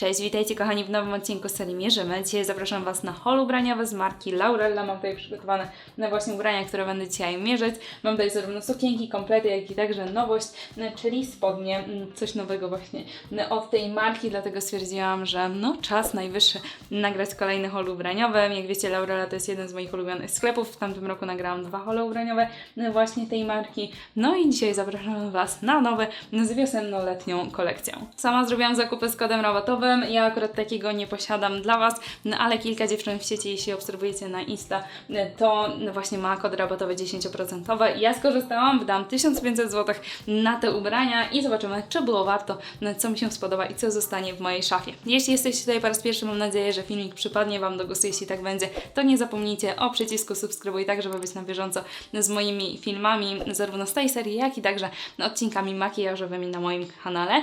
Cześć, witajcie kochani w nowym odcinku serii Mierzymy. Dzisiaj zapraszam Was na hol ubraniowy z marki Laurella. Mam tutaj przygotowane na właśnie ubrania, które będę dzisiaj mierzyć. Mam tutaj zarówno sukienki, komplety, jak i także nowość, n- czyli spodnie, n- coś nowego właśnie n- od tej marki, dlatego stwierdziłam, że no czas najwyższy nagrać kolejny hol ubraniowy. Jak wiecie, Laurella to jest jeden z moich ulubionych sklepów. W tamtym roku nagrałam dwa hole ubraniowe właśnie tej marki. No i dzisiaj zapraszam Was na nowe z wiosenno-letnią kolekcją. Sama zrobiłam zakupy z kodem Ja akurat takiego nie posiadam dla Was, no ale kilka dziewczyn w sieci, jeśli obserwujecie na Insta, to no właśnie ma kod rabatowy 10%. Ja skorzystałam, wydałam 1500 zł na te ubrania i zobaczymy, czy było warto, no, co mi się spodoba i co zostanie w mojej szafie. Jeśli jesteście tutaj po raz pierwszy, mam nadzieję, że filmik przypadnie Wam do gustu. Jeśli tak będzie, to nie zapomnijcie o przycisku subskrybuj, tak żeby być na bieżąco z moimi filmami, zarówno z tej serii, jak i także odcinkami makijażowymi na moim kanale.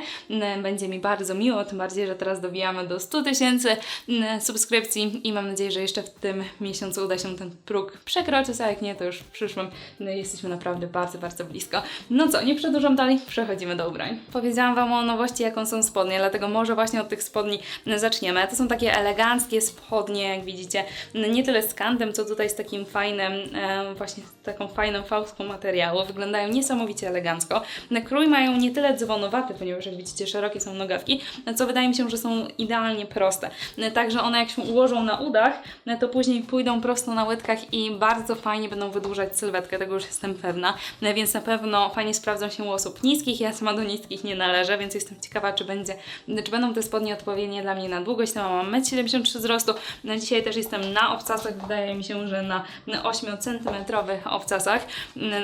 Będzie mi bardzo miło, tym bardziej, że teraz dobijamy do 100 tysięcy mm, subskrypcji i mam nadzieję, że jeszcze w tym miesiącu uda się ten próg przekroczyć, a jak nie, to już w przyszłym no, jesteśmy naprawdę bardzo, bardzo blisko. No co, nie przedłużam dalej, przechodzimy do ubrań. Powiedziałam Wam o nowości, jaką są spodnie, dlatego może właśnie od tych spodni zaczniemy. To są takie eleganckie spodnie, jak widzicie, nie tyle z kantem, co tutaj z takim fajnym, właśnie taką fajną fałską materiału. Wyglądają niesamowicie elegancko. Na krój mają nie tyle dzwonowaty, ponieważ jak widzicie, szerokie są nogawki, co wydaje mi się, że są idealnie proste. Także one jak się ułożą na udach, to później pójdą prosto na łydkach i bardzo fajnie będą wydłużać sylwetkę, tego już jestem pewna. Więc na pewno fajnie sprawdzą się u osób niskich. Ja sama do niskich nie należę, więc jestem ciekawa, czy, będzie, czy będą te spodnie odpowiednie dla mnie na długość. No, mam 1,73 m wzrostu. Dzisiaj też jestem na obcasach, wydaje mi się, że na 8 cm obcasach,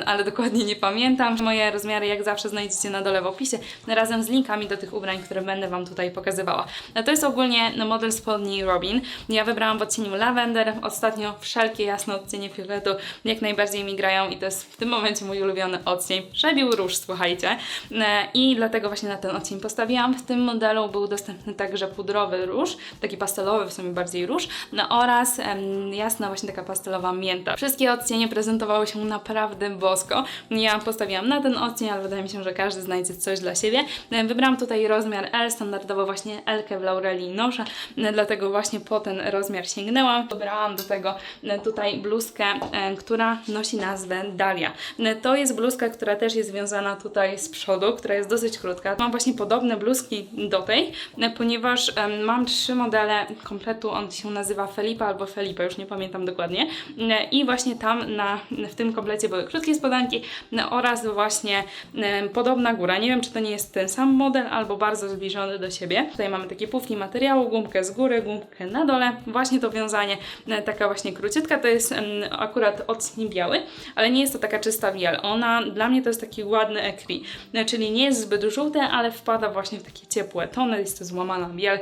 ale dokładnie nie pamiętam. Moje rozmiary jak zawsze znajdziecie na dole w opisie, razem z linkami do tych ubrań, które będę Wam tutaj pokazywała. No, to jest ogólnie no, model spodni Robin. Ja wybrałam w odcieniu Lavender. Ostatnio wszelkie jasne odcienie fioletu jak najbardziej mi grają i to jest w tym momencie mój ulubiony odcień. Przebił róż, słuchajcie. E, I dlatego właśnie na ten odcień postawiłam. W tym modelu był dostępny także pudrowy róż, taki pastelowy, w sumie bardziej róż, no oraz em, jasna właśnie taka pastelowa mięta. Wszystkie odcienie prezentowały się naprawdę bosko. Ja postawiłam na ten odcień, ale wydaje mi się, że każdy znajdzie coś dla siebie. E, Wybrałam tutaj rozmiar L, standardowo właśnie W Laureli noszę, e, dlatego właśnie po ten rozmiar sięgnęłam. Wybrałam do tego e, tutaj bluzkę, e, która nosi nazwę Dalia. E, To jest bluzka, która też jest związana tutaj z przodu, która jest dosyć krótka. Mam właśnie podobne bluzki do tej, ponieważ mam trzy modele kompletu, on się nazywa Felipa albo Felipe, już nie pamiętam dokładnie. I właśnie tam na, w tym komplecie były krótkie spodanki oraz właśnie podobna góra. Nie wiem, czy to nie jest ten sam model, albo bardzo zbliżony do siebie. Tutaj mamy takie pufki materiału, gumkę z góry, gumkę na dole. Właśnie to wiązanie, e, taka właśnie króciutka, to jest akurat odcień biały, ale nie jest to taka czysta biel. Ona, dla mnie to jest taki ładny ekri, e, czyli nie jest zbyt żółte, ale wpada właśnie w takie ciepłe tony, jest to złamana biel,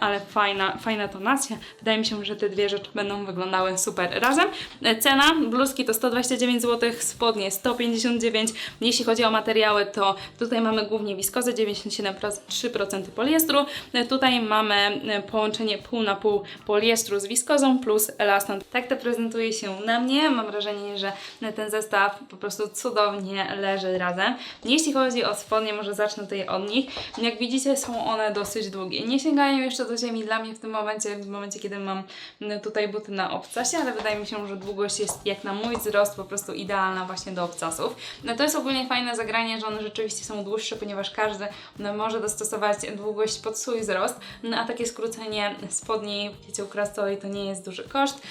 ale fajna, fajna tonacja. Wydaje mi się, że te dwie rzeczy będą wyglądały super razem. E, Cena bluzki to 129 zł, spodnie 159. Jeśli chodzi o materiały, to tutaj mamy głównie wiskozę 97%, 3% poliestru. E, Tutaj mamy e, połączenie pół na pół poliestru z wiskozą plus elastan. Tak to prezentuje się na mnie. Mam wrażenie, że ten zestaw po prostu cudownie leży razem. Jeśli chodzi o spodnie, może zacznę tutaj od nich. Jak widzicie, są one dosyć długie. Nie sięgają jeszcze do ziemi dla mnie w tym momencie, w momencie, kiedy mam m, tutaj buty na obcasie, ale wydaje mi się, że długość jest jak na mój wzrost po prostu idealna właśnie do obcasów. No to jest ogólnie fajne zagranie, że one rzeczywiście są dłuższe, ponieważ każdy no, może dostosować długość pod swój wzrost, no, a takie skrócenie spodni w kiecie ukrastowej to nie jest duży koszt,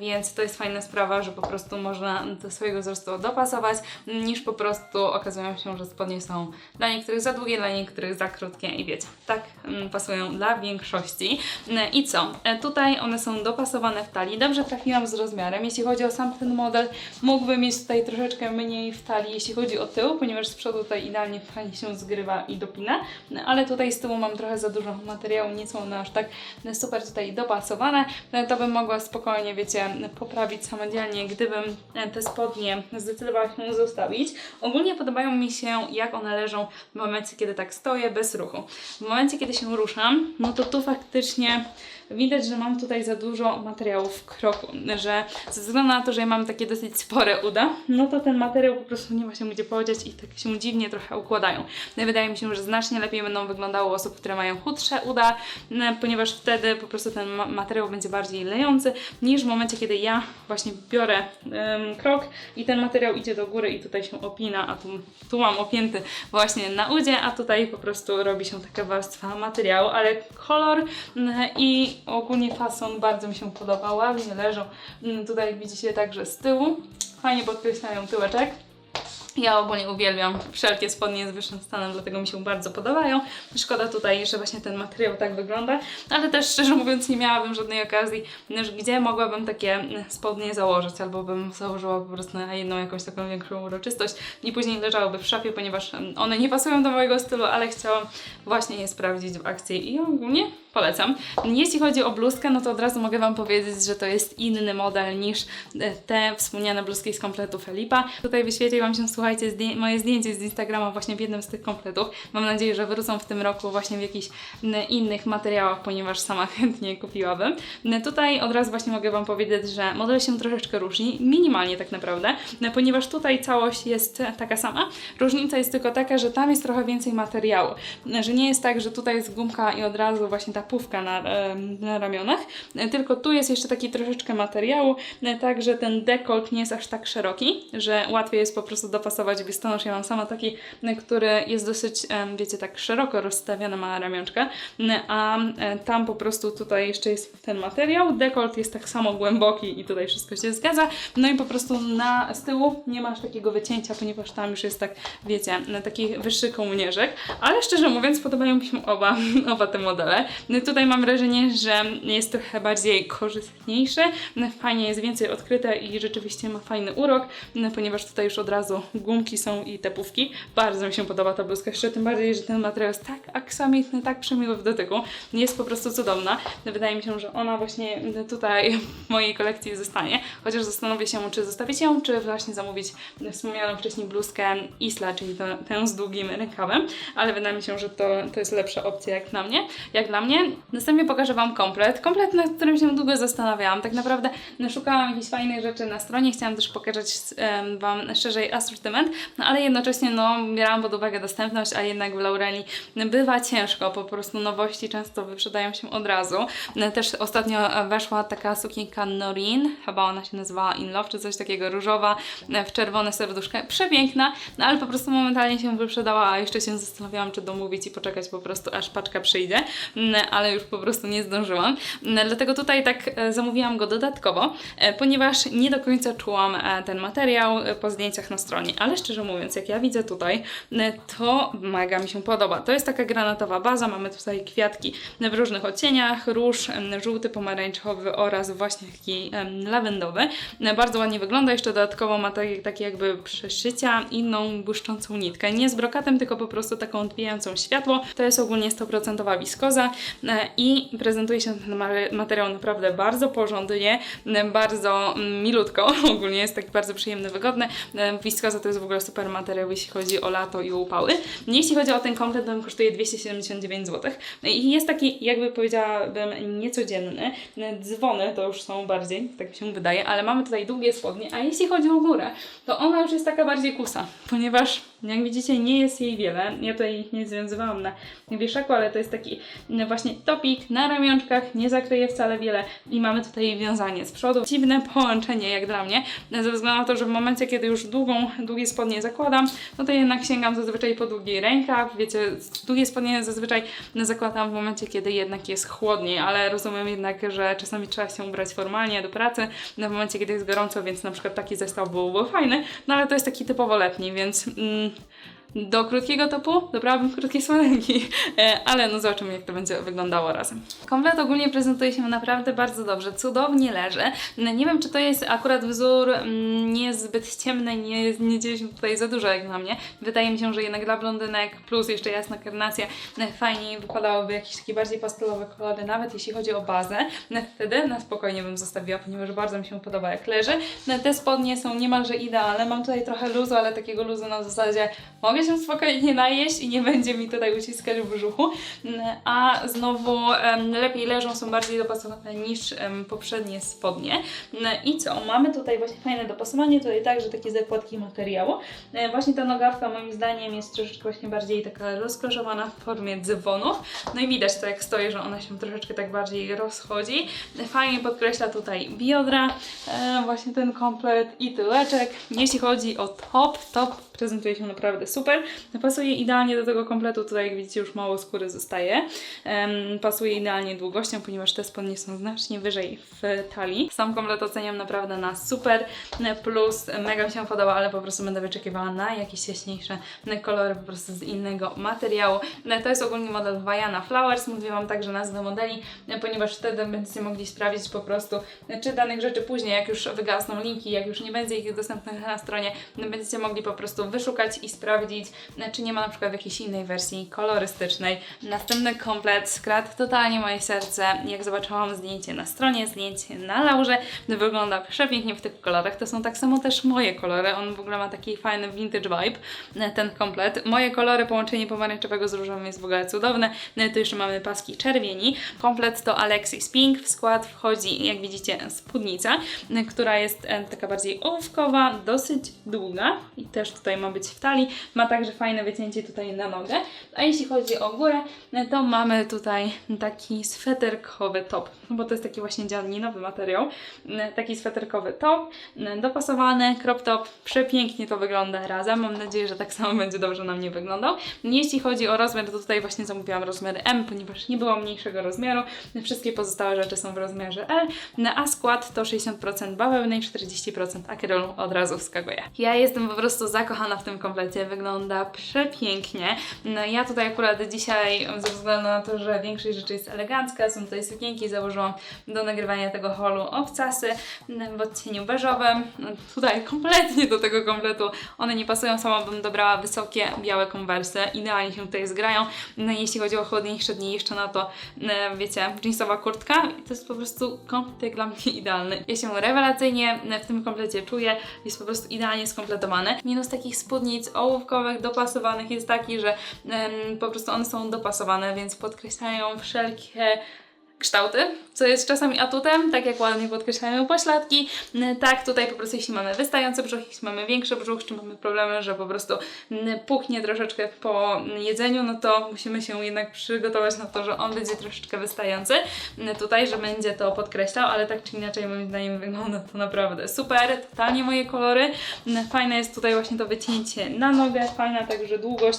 więc to jest fajna sprawa, że po prostu można do swojego wzrostu dopasować, niż po prostu okazują się, że spodnie są dla niektórych za długie, dla niektórych za krótkie i wiecie, tak mm, pasują dla większości. No I co? E, Tutaj one są dopasowane w talii. Dobrze trafiłam z rozmiarem. Jeśli chodzi o sam ten model, mógłby mieć tutaj troszeczkę mniej w talii, jeśli chodzi o tył, ponieważ z przodu tutaj idealnie fajnie się zgrywa i dopina, No, ale tutaj z tyłu mam trochę za dużo materiału, nie są one aż tak super tutaj dopasowane. No, To bym mogła spokojnie, wiecie, poprawić samodzielnie, gdybym e, te spodnie zdecydowała się zostawić. Ogólnie podobają mi się, jak one leżą w momencie, kiedy tak stoję, bez ruchu. W momencie, kiedy się ruszam, no to tu faktycznie widać, że mam tutaj za dużo materiału w kroku, że ze względu na to, że ja mam takie dosyć spore uda, no to ten materiał po prostu nie ma się gdzie podziać i tak się dziwnie trochę układają. No wydaje mi się, że znacznie lepiej będą wyglądały osób, które mają chudsze uda, m, ponieważ wtedy po prostu ten ma- materiał będzie bardziej lejący niż w momencie, kiedy ja właśnie biorę em, krok i ten materiał idzie do góry i tutaj się opina, a tu, tu mam opięty właśnie na udzie, a tutaj po prostu robi się taka warstwa materiału, ale kolor m, i ogólnie fason bardzo mi się podoba, ładnie leżą. Mm, Tutaj widzicie także z tyłu, fajnie podkreślają tyłeczek. Ja ogólnie uwielbiam wszelkie spodnie z wyższym stanem, dlatego mi się bardzo podobają. Szkoda tutaj, że właśnie ten materiał tak wygląda, ale też szczerze mówiąc nie miałabym żadnej okazji, gdzie mogłabym takie spodnie założyć, albo bym założyła po prostu na jedną jakąś taką większą uroczystość i później leżałyby w szafie, ponieważ one nie pasują do mojego stylu, ale chciałam właśnie je sprawdzić w akcji i ogólnie polecam. Jeśli chodzi o bluzkę, no to od razu mogę Wam powiedzieć, że to jest inny model niż te wspomniane bluzki z kompletu Felipa. Tutaj wyświetli Wam się, słuchajcie, zdję- moje zdjęcie z Instagrama właśnie w jednym z tych kompletów. Mam nadzieję, że wrócą w tym roku właśnie w jakichś innych materiałach, ponieważ sama chętnie kupiłabym. Tutaj od razu właśnie mogę Wam powiedzieć, że model się troszeczkę różni, minimalnie tak naprawdę, ponieważ tutaj całość jest taka sama. Różnica jest tylko taka, że tam jest trochę więcej materiału, że nie jest tak, że tutaj jest gumka i od razu właśnie ta pówka na, na ramionach, tylko tu jest jeszcze taki troszeczkę materiału, tak, że ten dekolt nie jest aż tak szeroki, że łatwiej jest po prostu dopasować biustonosz. Ja mam sama taki, który jest dosyć, wiecie, tak szeroko rozstawiony, ma ramionczka, m, a e, tam po prostu tutaj jeszcze jest ten materiał, dekolt jest tak samo głęboki i tutaj wszystko się zgadza, no i po prostu na z tyłu nie masz takiego wycięcia, ponieważ tam już jest tak, wiecie, taki wyższy kołnierzyk, ale szczerze mówiąc podobają mi się oba, oba te modele. Tutaj mam wrażenie, że jest trochę bardziej korzystniejszy, fajnie jest więcej odkryte i rzeczywiście ma fajny urok, ponieważ tutaj już od razu gumki są i te pówki. Bardzo mi się podoba ta bluzka, jeszcze tym bardziej, że ten materiał jest tak aksamitny, tak przemiły w dotyku. Jest po prostu cudowna. Wydaje mi się, że ona właśnie tutaj w mojej kolekcji zostanie, chociaż zastanowię się, czy zostawić ją, czy właśnie zamówić wspomnianą wcześniej bluzkę Isla, czyli tę, tę z długim rękawem, ale wydaje mi się, że to, to jest lepsza opcja jak dla mnie. Jak dla mnie. Następnie pokażę Wam komplet. Komplet, nad którym się długo zastanawiałam. Tak naprawdę no, szukałam jakichś fajnych rzeczy na stronie, chciałam też pokazać em, Wam szerzej asortyment, no ale jednocześnie no, bierałam pod uwagę dostępność, a jednak w Laureli bywa ciężko, po prostu nowości często wyprzedają się od razu. Też ostatnio weszła taka sukienka Norin, chyba ona się nazywała In Love, czy coś takiego, różowa, w czerwone serduszko, przepiękna, no ale po prostu momentalnie się wyprzedała, a jeszcze się zastanawiałam, czy domówić i poczekać po prostu, aż paczka przyjdzie, ale już po prostu nie zdążyłam. Dlatego tutaj tak e, zamówiłam go dodatkowo, e, ponieważ nie do końca czułam e, ten materiał po zdjęciach na stronie, ale szczerze mówiąc, jak ja widzę tutaj, e, to mega mi się podoba. To jest taka granatowa baza, mamy tutaj kwiatki w różnych odcieniach, róż, żółty, pomarańczowy oraz właśnie taki lawendowy. E, Bardzo ładnie wygląda, jeszcze dodatkowo ma takie, takie jakby przeszycia, inną błyszczącą nitkę. Nie z brokatem, tylko po prostu taką odbijającą światło. To jest ogólnie 100% wiskoza e, i prezentuje się ten ma- materiał naprawdę bardzo porządnie, bardzo mm, milutko. Ogólnie jest taki bardzo przyjemny, wygodny. Wiskoza to jest w ogóle super materiał, jeśli chodzi o lato i upały. Jeśli chodzi o ten komplet, to on kosztuje 279 zł. I jest taki, jakby powiedziałabym, niecodzienny. Dzwony to już są bardziej, tak mi się wydaje, ale mamy tutaj długie spodnie, a jeśli chodzi o górę, to ona już jest taka bardziej kusa, ponieważ jak widzicie nie jest jej wiele. Ja tutaj ich nie związywałam na wieszaku, ale to jest taki no właśnie topik na ramionczkach, nie zakryje wcale wiele i mamy tutaj wiązanie z przodu. Dziwne połączenie jak dla mnie, ze względu na to, że w momencie, kiedy już długą, długie spodnie zakładam, no to jednak sięgam zazwyczaj po długi rękaw, wiecie, długie spodnie zazwyczaj zakładam w momencie, kiedy jednak jest chłodniej, ale rozumiem jednak, że czasami trzeba się ubrać formalnie do pracy, no w momencie, kiedy jest gorąco, więc na przykład taki zestaw byłby fajny, no ale to jest taki typowo letni, więc... Mm, do krótkiego topu dobrałabym krótkie spodenki, e, ale no zobaczymy jak to będzie wyglądało razem. Komplet ogólnie prezentuje się naprawdę bardzo dobrze, cudownie leży. No, Nie wiem czy to jest akurat wzór mm, niezbyt ciemny, nie, nie się tutaj za dużo jak dla mnie. Wydaje mi się, że jednak dla blondynek plus jeszcze jasna karnacja no, fajniej wypadałoby jakieś takie bardziej pastelowe kolory, nawet jeśli chodzi o bazę. No, Wtedy na spokojnie bym zostawiła, ponieważ bardzo mi się podoba jak leży. Te spodnie są niemalże idealne, mam tutaj trochę luzu, ale takiego luzu na zasadzie mogę mogę się spokojnie najeść i nie będzie mi tutaj uciskać w brzuchu, Mm, a znowu lepiej leżą, są bardziej dopasowane niż poprzednie spodnie. Mm, I co? Mamy tutaj właśnie fajne dopasowanie, tutaj także takie zakładki materiału. E, Właśnie ta nogawka moim zdaniem jest troszeczkę właśnie bardziej taka rozkroszowana w formie dzwonów. No i widać to jak stoi, że ona się troszeczkę tak bardziej rozchodzi. Fajnie podkreśla tutaj biodra, e, właśnie ten komplet i tyłeczek. Jeśli chodzi o top, top prezentuje się naprawdę super. Pasuje idealnie do tego kompletu, tutaj jak widzicie już mało skóry zostaje. Pasuje idealnie długością, ponieważ te spodnie są znacznie wyżej w talii. Sam komplet oceniam naprawdę na super, plus mega mi się podoba, ale po prostu będę wyczekiwała na jakieś jaśniejsze kolory po prostu z innego materiału. To jest ogólnie model Vajana Flowers, mówię Wam także nazwę modeli, ponieważ wtedy będziecie mogli sprawdzić po prostu, czy danych rzeczy później, jak już wygasną linki, jak już nie będzie ich dostępnych na stronie, będziecie mogli po prostu wyszukać i sprawdzić, czy nie ma na przykład jakiejś innej wersji kolorystycznej. Następny komplet skradł totalnie moje serce. Jak zobaczyłam zdjęcie na stronie, zdjęcie na Laurze, wygląda przepięknie w tych kolorach. To są tak samo też moje kolory. On w ogóle ma taki fajny vintage vibe, ten komplet. Moje kolory, połączenie pomarańczowego z różowym jest w ogóle cudowne. No i tu jeszcze mamy paski czerwieni. Komplet to Alexis Pink. W skład wchodzi, jak widzicie, spódnica, która jest e, taka bardziej ołówkowa, dosyć długa i też tutaj ma być w talii. Ma także fajne wycięcie tutaj na nogę. A jeśli chodzi o górę, to mamy tutaj taki sweterkowy top, bo to jest taki właśnie dzianinowy materiał. Taki sweterkowy top, dopasowany, crop top, przepięknie to wygląda razem. Mam nadzieję, że tak samo będzie dobrze na mnie wyglądał. Jeśli chodzi o rozmiar, to tutaj właśnie zamówiłam rozmiar M, ponieważ nie było mniejszego rozmiaru. Wszystkie pozostałe rzeczy są w rozmiarze L, a skład to 60% bawełny i 40% akrylu od razu wskakuje. Ja jestem po prostu zakochana w tym komplecie, wygląda przepięknie. No ja tutaj akurat dzisiaj, ze względu na to, że większość rzeczy jest elegancka, są tutaj sukienki, założyłam do nagrywania tego holu obcasy w odcieniu beżowym. No, Tutaj kompletnie do tego kompletu one nie pasują, sama bym dobrała wysokie, białe konwersy, idealnie się tutaj zgrają. No jeśli chodzi o chłodniejsze dni, jeszcze na to, e, wiecie, jeansowa kurtka, to jest po prostu komplet dla mnie idealny. Ja się rewelacyjnie w tym komplecie czuję, jest po prostu idealnie skompletowany. Minus takich spódnic ołówkowych, dopasowanych jest taki, że po prostu one są dopasowane, więc podkreślają wszelkie kształty, co jest czasami atutem, tak jak ładnie podkreślają pośladki. Tak, tutaj po prostu jeśli mamy wystający brzuch, jeśli mamy większy brzuch, czy mamy problemy, że po prostu puchnie troszeczkę po jedzeniu, no to musimy się jednak przygotować na to, że on będzie troszeczkę wystający tutaj, że będzie to podkreślał, ale tak czy inaczej moim zdaniem wygląda to naprawdę super, totalnie moje kolory. Fajne jest tutaj właśnie to wycięcie na nogę, fajna także długość,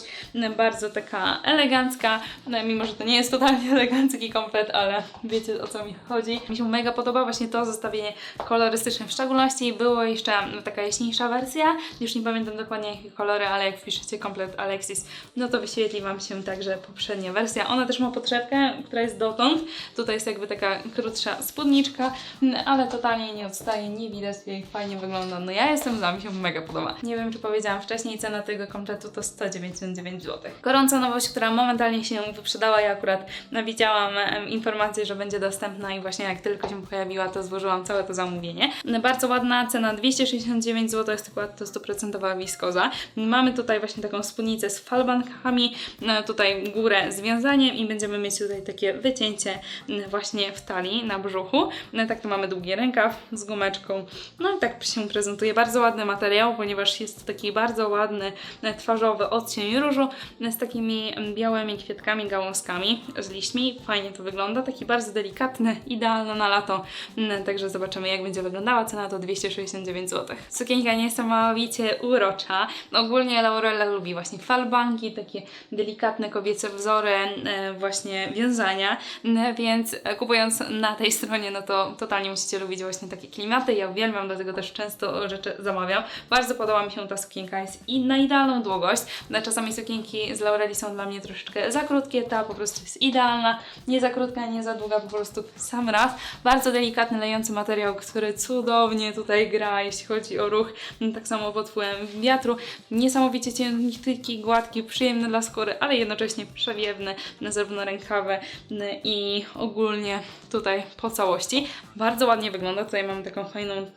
bardzo taka elegancka, no, mimo że to nie jest totalnie elegancki komplet, ale wiecie o co mi chodzi. Mi się mega podoba właśnie to zestawienie kolorystyczne, w szczególności było jeszcze taka jaśniejsza wersja, już nie pamiętam dokładnie jakie kolory, ale jak wpiszecie komplet Alexis, no to wyświetli Wam się także poprzednia wersja. Ona też ma podszewkę, która jest dotąd, tutaj jest jakby taka krótsza spódniczka, ale totalnie nie odstaje, nie widać jej, fajnie wygląda. No ja jestem za, mi się mega podoba. Nie wiem, czy powiedziałam wcześniej, cena tego kompletu to 199 zł. Gorąca nowość, która momentalnie się wyprzedała, ja akurat no, widziałam em, informację, że będzie dostępna i właśnie jak tylko się pojawiła, to złożyłam całe to zamówienie. Bardzo ładna cena, 269 zł, jest skład to 100% wiskoza. Mamy tutaj właśnie taką spódnicę z falbankami, no, tutaj górę z wiązaniem i będziemy mieć tutaj takie wycięcie m, właśnie w talii, na brzuchu. No tak tu mamy długi rękaw z gumeczką. No i tak się prezentuje. Bardzo ładny materiał, ponieważ jest to taki bardzo ładny, e, twarzowy odcień różu e, z takimi białymi kwiatkami, gałązkami, z liśćmi. Fajnie to wygląda. Taki bardzo delikatny, idealny na lato. Mm, Także zobaczymy jak będzie wyglądała. Cena to 269 zł. Sukienka niesamowicie urocza. Ogólnie Laurella lubi właśnie falbanki, takie delikatne kobiece wzory, e, właśnie wiązania, n- więc e, kupując na tej stronie, no to totalnie musicie lubić właśnie takie klimaty. Ja uwielbiam, dlatego też często rzeczy zamawiam. Bardzo podoba mi się ta sukienka, jest i na idealną długość. No, Czasami sukienki z Laureli są dla mnie troszeczkę za krótkie, ta po prostu jest idealna, nie za krótka, nie za długa, po prostu sam raz. Bardzo delikatny, lejący materiał, który cudownie tutaj gra, jeśli chodzi o ruch, no, tak samo pod wpływem wiatru. Niesamowicie cienki, gładki, przyjemny dla skóry, ale jednocześnie przewiewny, no, zarówno rękawy no, i ogólnie tutaj po całości. Bardzo ładnie wygląda, tutaj mamy taką fajną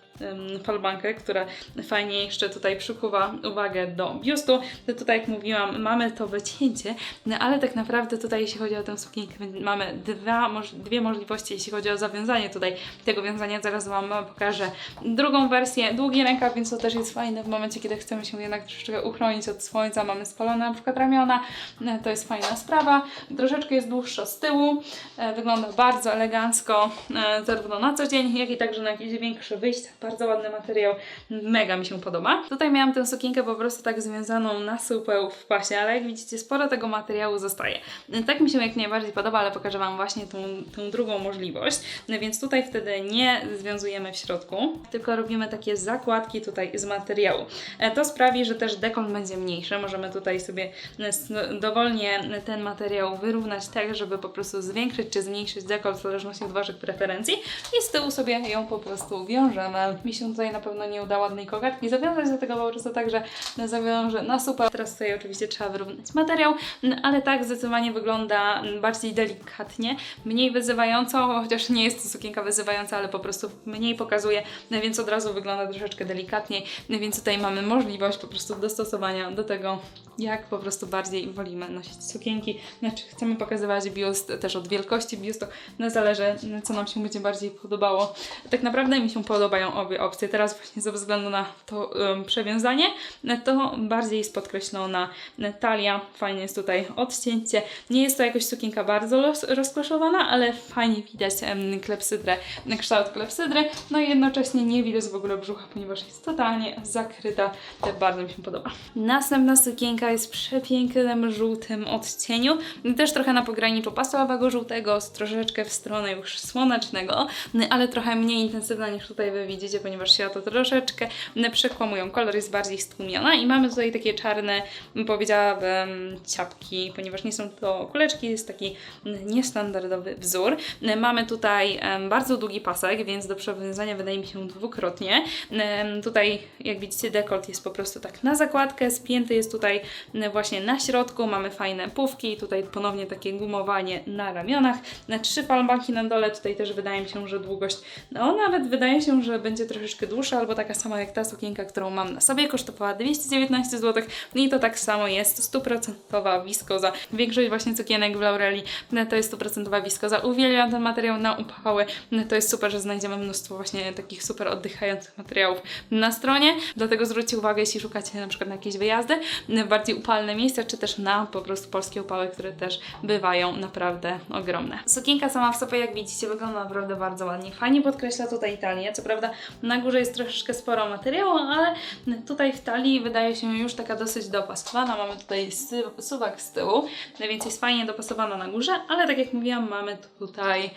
falbankę, która fajnie jeszcze tutaj przykuwa uwagę do biustu. Tutaj, jak mówiłam, mamy to wycięcie, no ale tak naprawdę tutaj, jeśli chodzi o tę sukienkę, mamy dwa, dwie możliwości, jeśli chodzi o zawiązanie tutaj tego wiązania. Zaraz Wam pokażę drugą wersję. Długi rękaw, więc to też jest fajne w momencie, kiedy chcemy się jednak troszeczkę uchronić od słońca. Mamy spalone na przykład ramiona, no, to jest fajna sprawa. Troszeczkę jest dłuższa z tyłu, e, wygląda bardzo elegancko, e, zarówno na co dzień, jak i także na jakieś większe wyjścia. Bardzo ładny materiał, mega mi się podoba. Tutaj miałam tę sukienkę po prostu tak związaną na supeł w pasie, ale jak widzicie, sporo tego materiału zostaje. Tak mi się jak najbardziej podoba, ale pokażę Wam właśnie tą, tą drugą możliwość. No więc tutaj wtedy nie związujemy w środku, tylko robimy takie zakładki tutaj z materiału. E, To sprawi, że też dekont będzie mniejszy. Możemy tutaj sobie e, dowolnie ten materiał wyrównać tak, żeby po prostu zwiększyć czy zmniejszyć dekolt w zależności od Waszych preferencji i z tyłu sobie ją po prostu wiążemy. Mi się tutaj na pewno nie uda ładnej kokardki zawiązać, dlatego po prostu tak, że zawiążę na super. Teraz tutaj oczywiście trzeba wyrównać materiał, n- ale tak zdecydowanie wygląda mm, bardziej delikatnie, mniej wyzywająco, chociaż nie jest to sukienka wyzywająca, ale po prostu mniej pokazuje, no więc od razu wygląda troszeczkę delikatniej, no więc tutaj mamy możliwość po prostu dostosowania do tego, jak po prostu bardziej wolimy nosić sukienki, znaczy chcemy pokazywać biust też od wielkości biustu, no zależy co nam się będzie bardziej podobało. Tak naprawdę mi się podobają obie opcje, teraz właśnie ze względu na to um, przewiązanie, no to bardziej jest podkreślona talia, fajnie jest tutaj odcięcie, nie jest to jakoś sukienka bardzo roz, rozkoszowana, ale fajnie widać em, klepsydrę, kształt klepsydry, no i jednocześnie nie widać w ogóle brzucha, ponieważ jest totalnie zakryta, to bardzo mi się podoba. Następna sukienka jest w przepięknym żółtym odcieniu, też trochę na pograniczu pastelowego żółtego, troszeczkę w stronę już słonecznego, ale trochę mniej intensywna niż tutaj wy widzicie, ponieważ światło troszeczkę przekłamują, kolor jest bardziej stłumiona i mamy tutaj takie czarne, powiedziałabym, ciapki, ponieważ nie są to kuleczki, jest taki niestandardowy wzór. Mamy tutaj bardzo długi pasek, więc do przewiązania wydaje mi się dwukrotnie. Tutaj, jak widzicie, dekolt jest po prostu tak na zakładkę, spięty jest tutaj właśnie na środku, mamy fajne pówki, tutaj ponownie takie gumowanie na ramionach, na trzy palmaki na dole, tutaj też wydaje mi się, że długość, no nawet wydaje się, że będzie troszeczkę dłuższa, albo taka sama jak ta sukienka, którą mam na sobie, kosztowała 219 zł i to tak samo jest, stuprocentowa wiskoza. Większość właśnie cukienek w Laureli no, to jest stuprocentowa wiskoza. Uwielbiam ten materiał na upały, no, to jest super, że znajdziemy mnóstwo właśnie takich super oddychających materiałów na stronie, dlatego zwróćcie uwagę, jeśli szukacie na przykład na jakieś wyjazdy, w bardziej upalne miejsca, czy też na po prostu polskie upały, które też bywają naprawdę ogromne. Sukienka sama w sobie, jak widzicie, wygląda naprawdę bardzo ładnie. Fajnie podkreśla tutaj talię, co prawda na górze jest troszeczkę sporo materiału, ale tutaj w talii wydaje się już taka dosyć dopasowana. Mamy tutaj suwak z tyłu, więc jest fajnie dopasowana na górze, ale tak jak mówiłam, mamy tutaj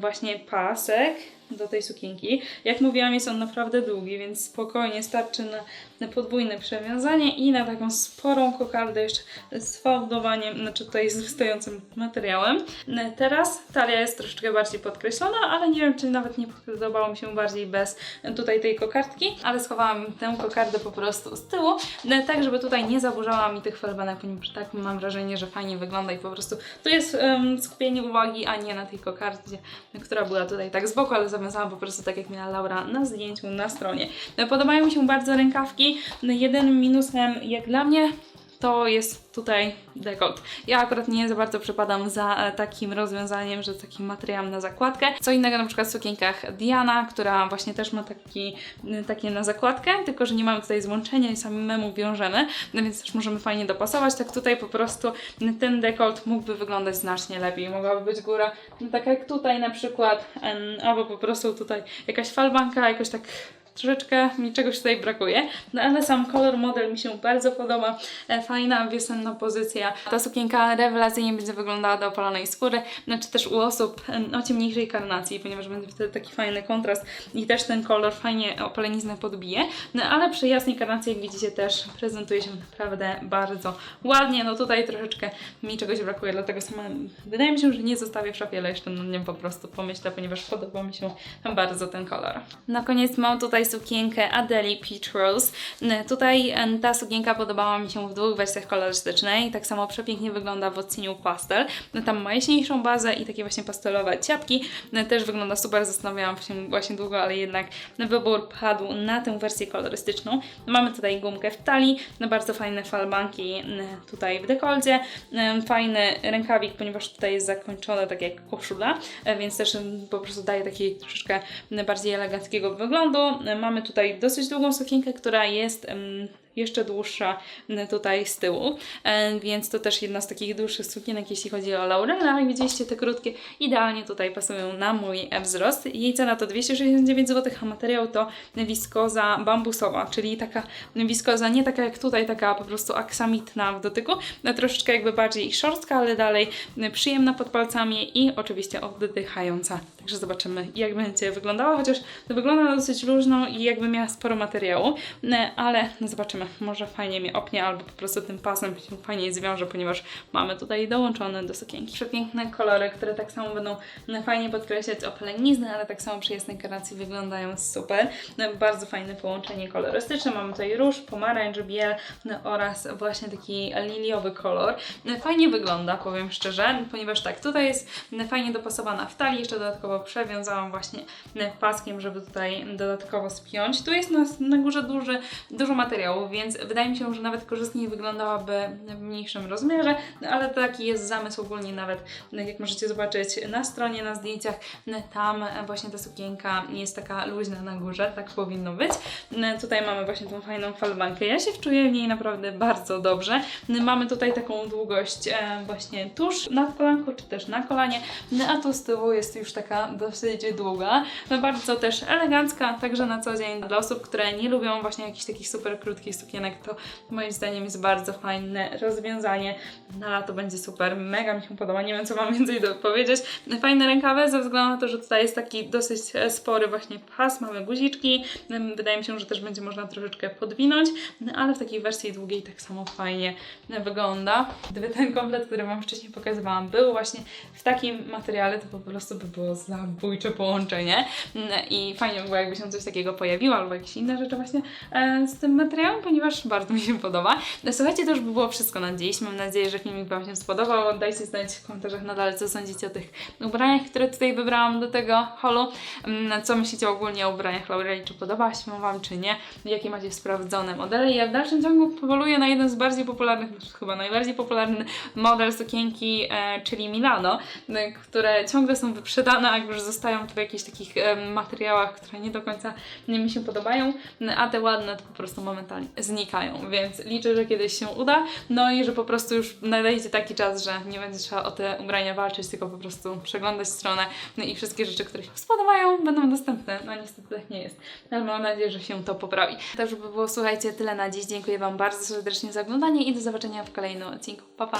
właśnie pasek do tej sukienki. Jak mówiłam, jest on naprawdę długi, więc spokojnie starczy na, na podwójne przewiązanie i na taką sporą kokardę jeszcze z fałdowaniem, znaczy tutaj z wystającym materiałem. E, Teraz talia jest troszeczkę bardziej podkreślona, ale nie wiem, czy nawet nie podobało mi się bardziej bez tutaj tej kokardki, ale schowałam tę kokardę po prostu z tyłu, e, tak żeby tutaj nie zaburzała mi tych falbanek, ponieważ tak mam wrażenie, że fajnie wygląda i po prostu tu jest em, skupienie uwagi, a nie na tej kokardzie, która była tutaj tak z boku, ale zawiązałam po prostu tak jak miała Laura na zdjęciu na stronie. E, Podobają mi się bardzo rękawki. No, Jedynym minusem, jak dla mnie, to jest tutaj dekolt. Ja akurat nie za bardzo przepadam za e, takim rozwiązaniem, że takim materiałem na zakładkę. Co innego na przykład w sukienkach Diana, która właśnie też ma taki, takie na zakładkę, tylko że nie mamy tutaj złączenia i samemu wiążemy, no więc też możemy fajnie dopasować. Tak tutaj po prostu ten dekolt mógłby wyglądać znacznie lepiej. Mogłaby być góra, no tak jak tutaj na przykład, albo po prostu tutaj jakaś falbanka, jakoś tak troszeczkę mi czegoś tutaj brakuje, no ale sam kolor model mi się bardzo podoba, e, fajna wiosenna pozycja. Ta sukienka rewelacyjnie będzie wyglądała do opalonej skóry, no czy też u osób em, o ciemniejszej karnacji, ponieważ będzie wtedy taki fajny kontrast i też ten kolor fajnie opaleniznę podbije, no ale przy jasnej karnacji, jak widzicie, też prezentuje się naprawdę bardzo ładnie, no tutaj troszeczkę mi czegoś brakuje, dlatego sama wydaje mi się, że nie zostawię w szafie, ale jeszcze nad nim po prostu pomyślę, ponieważ podoba mi się bardzo ten kolor. Na koniec mam tutaj tutaj sukienkę Adeli Peach Rose. Tutaj ta sukienka podobała mi się w dwóch wersjach kolorystycznej. Tak samo przepięknie wygląda w odcieniu pastel. Tam ma jaśniejszą bazę i takie właśnie pastelowe ciapki. Też wygląda super. Zastanawiałam się właśnie długo, ale jednak wybór padł na tę wersję kolorystyczną. Mamy tutaj gumkę w talii, bardzo fajne falbanki tutaj w dekolcie, fajny rękawik, ponieważ tutaj jest zakończone tak jak koszula, e, więc też po prostu daje taki troszeczkę bardziej eleganckiego wyglądu. Mamy tutaj dosyć długą sukienkę, która jest jeszcze dłuższa m, tutaj z tyłu, e, więc to też jedna z takich dłuższych sukienek, jeśli chodzi o Laurela. Jak widzieliście, te krótkie idealnie tutaj pasują na mój e, wzrost. Jej cena to 269 zł, a materiał to wiskoza bambusowa, czyli taka wiskoza nie taka jak tutaj, taka po prostu aksamitna w dotyku, no troszeczkę jakby bardziej szorstka, ale dalej przyjemna pod palcami i oczywiście oddychająca. Także zobaczymy jak będzie wyglądała, chociaż wygląda na dosyć luźną i jakby miała sporo materiału, n- ale zobaczymy, może fajnie mnie opnie albo po prostu tym pasem się fajniej zwiąże, ponieważ mamy tutaj dołączone do sukienki przepiękne kolory, które tak samo będą m, fajnie podkreślać opalenizny, ale tak samo przy jasnej karacji wyglądają super. No, Bardzo fajne połączenie kolorystyczne. Mamy tutaj róż, pomarańcz, biel no, oraz właśnie taki liliowy kolor. No, Fajnie wygląda, powiem szczerze, ponieważ tak, tutaj jest no, fajnie dopasowana w talii, jeszcze dodatkowo przewiązałam właśnie no, paskiem, żeby tutaj dodatkowo spiąć. Tu jest na, na górze duży, dużo materiału, więc wydaje mi się, że nawet korzystniej wyglądałaby w mniejszym rozmiarze, no, ale taki jest zamysł ogólnie nawet, jak możecie zobaczyć na stronie, na zdjęciach, tam właśnie ta sukienka jest taka luźna na górze, tak powinno być. Tutaj mamy właśnie tą fajną falbankę. Ja się wczuję w niej naprawdę bardzo dobrze. Mamy tutaj taką długość e, właśnie tuż nad kolanką, czy też na kolanie, no, a tu z tyłu jest już taka dosyć długa. Bardzo też elegancka, także na co dzień dla osób, które nie lubią właśnie jakichś takich super krótkich sukienek, to moim zdaniem jest bardzo fajne rozwiązanie. Na lato będzie super, mega mi się podoba, nie wiem co mam więcej do powiedzieć. Fajne rękawy ze względu na to, że tutaj jest taki dosyć e, spory właśnie pas, mamy guziczki, wydaje mi się, że też będzie można troszeczkę podwinąć, no, ale w takiej wersji długiej tak samo fajnie e, wygląda. Gdyby ten komplet, który Wam wcześniej pokazywałam, był właśnie w takim materiale, to po prostu by było zabójcze połączenie Ym, i fajnie by było, jakby się coś takiego pojawiło, albo jakieś inne rzeczy właśnie e, z tym materiałem, ponieważ bardzo mi się podoba. No, słuchajcie, to już by było wszystko na dziś. Mam nadzieję, że filmik Wam się spodobał. Dajcie znać w komentarzach nadal, co sądzicie o tych ubraniach, które tutaj wybrałam do tego holu. Mm, Co myślicie ogólnie o ubraniach Laureli? Czy podoba się Wam, czy nie? Jakie macie sprawdzone modele? Ja w dalszym ciągu poluję na jeden z bardziej popularnych, chyba najbardziej popularny model sukienki, e, czyli Milano, m, które ciągle są wyprzedane, a już zostają w jakichś takich materiałach, które nie do końca mi się podobają, m, a te ładne to po prostu momentalnie znikają, więc liczę, że kiedyś się uda, no i że po prostu już nadejdzie taki czas, że nie będzie trzeba o te ubrania walczyć, tylko po prostu przeglądać stronę no i wszystkie rzeczy, które się spodobają, będą dostępne. No niestety tak nie jest, ale mam nadzieję, że się to poprawi. To już by było, słuchajcie, tyle na dziś. Dziękuję Wam bardzo serdecznie za oglądanie i do zobaczenia w kolejnym odcinku. Pa, pa!